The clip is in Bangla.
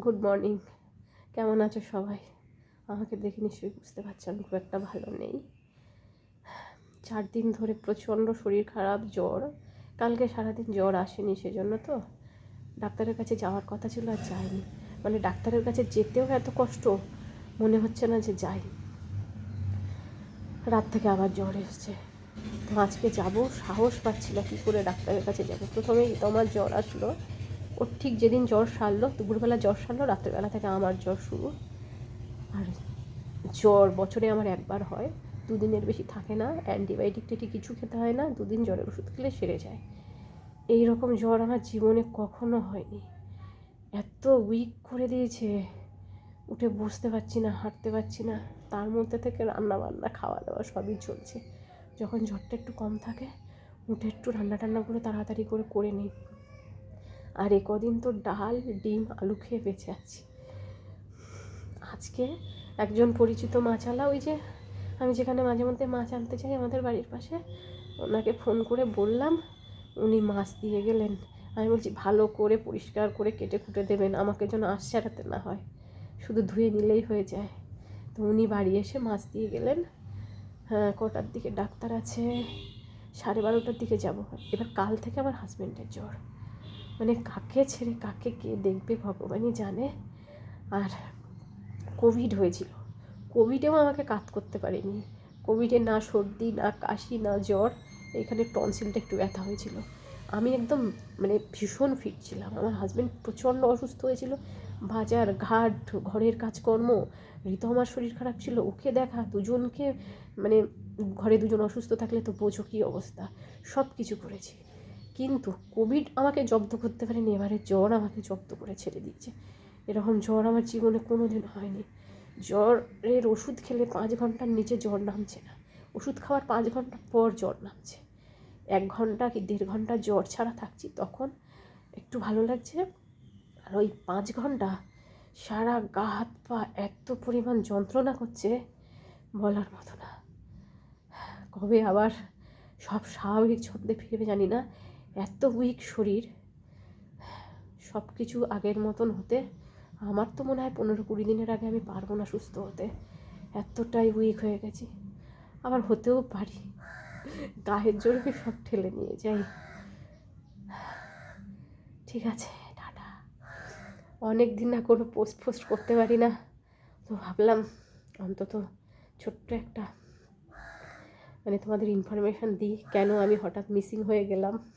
গুড মর্নিং কেমন আছো সবাই? আমাকে দেখে নিশ্চয়ই বুঝতে পারছ আমি খুব একটা ভালো নেই। চার দিন ধরে প্রচণ্ড শরীর খারাপ, জ্বর। কালকে সারাদিন জ্বর আসেনি সেজন্য তো। ডাক্তারের কাছে যাওয়ার কথা ছিল আর যাইনি। মানে ডাক্তারের কাছে যেতেও এত কষ্ট, মনে হচ্ছে না যে যাই। রাত থেকে আবার জ্বর এসছে। তো আজকে যাব, সাহস পাচ্ছি না কী করে ডাক্তারের কাছে যাব। প্রথমেই তোমার জ্বর আসলো। ওর ঠিক যেদিন জ্বর সারলো, দুপুরবেলা জ্বর সারলো, রাত্রেবেলা থেকে আমার জ্বর শুরু। আর জ্বর বছরে আমার একবার হয়, দুদিনের বেশি থাকে না, অ্যান্টিবায়োটিক টেটি কিছু খেতে হয় না, দুদিন জ্বরের ওষুধ খেলে সেরে যায়। এই রকম জ্বর আমার জীবনে কখনো হয়নি। এত উইক করে দিয়েছে, উঠে বসতে পারছি না, হাঁটতে পারছি না, তার মধ্যে থেকে রান্না বান্না খাওয়া দাওয়া সবই চলছে। যখন জ্বরটা একটু কম থাকে, উঠে একটু রান্না টান্না করে তাড়াতাড়ি করে করে নিই। আর এ কদিন তো ডাল, ডিম, আলু খেয়ে বেঁচে আছি। আজকে একজন পরিচিত মাছালা ওই যে আমি যেখানে মাঝে মধ্যে মাছ আনতে চাই আমাদের বাড়ির পাশে, ওনাকে ফোন করে বললাম, উনি মাছ দিয়ে গেলেন। আমি বলছি, ভালো করে পরিষ্কার করে কেটে কুটে দেবেন, আমাকে যেন আশ ছাড়াতে না হয়। শুধু ধুয়ে নিলেই হয়ে যায়। তো উনি বাড়ি এসে মাছ দিয়ে গেলেন। হ্যাঁ কটার দিকে ডাক্তার আছে? সাড়ে বারোটার দিকে যাব। এবার কাল থেকে আমার হাজব্যান্ডের জ্বর। মানে কাকে ছেড়ে কাকে কে দেখবে ভগবানই জানে। আর কোভিড হয়েছিল। কোভিডেও আমাকে কাত করতে পারেনি। কোভিডে না সর্দি, না কাশি, না জ্বর, এখানে টনসিলটা একটু ব্যথা হয়েছিল। আমি একদম মানে ভীষণ ফিট ছিলাম। আমার হাজব্যান্ড প্রচণ্ড অসুস্থ হয়েছিল। বাজার, ঘাট, ঘরের কাজকর্ম, ঋতু আমার শরীর খারাপ ছিল, ওকে দেখা, দুজনকে মানে ঘরে দুজন অসুস্থ থাকলে তো বোঝো কী অবস্থা। সব কিছু করেছি। কিন্তু কোভিড আমাকে জব্দ করতে পারেনি, এবারে জ্বর আমাকে জব্দ করে ছেড়ে দিয়েছে। এরকম জ্বর আমার জীবনে কোনো দিন হয়নি। জ্বরের ওষুধ খেলে পাঁচ ঘণ্টার নিচে জ্বর নামছে না। ওষুধ খাওয়ার পাঁচ ঘণ্টা পর জ্বর নামছে। এক ঘণ্টা কি দেড় ঘণ্টা জ্বর ছাড়া থাকছি তখন একটু ভালো লাগছে। আর ওই পাঁচ ঘণ্টা সারা গা হাত পা এত পরিমাণ যন্ত্রণা করছে বলার মতো না। কবে আবার সব স্বাভাবিক ছন্দে ফিরবে জানি না। এত উইক শরীর সব কিছু আগের মতন হতে আমার তো মনে হয় পনেরো কুড়ি দিনের আগে আমি পারব না সুস্থ হতে। এতটাই উইক হয়ে গেছি। আবার হতেও পারি। গায়ের জোরে সব ঠেলে নিয়ে যাই। ঠিক আছে, টাটা। অনেক দিন না কোনো পোস্ট ফোস্ট করতে পারি না। তো ভাবলাম অন্তত ছোট্ট একটা মানে তোমাদের ইনফরমেশান দিই, কেন আমি হঠাৎ মিসিং হয়ে গেলাম।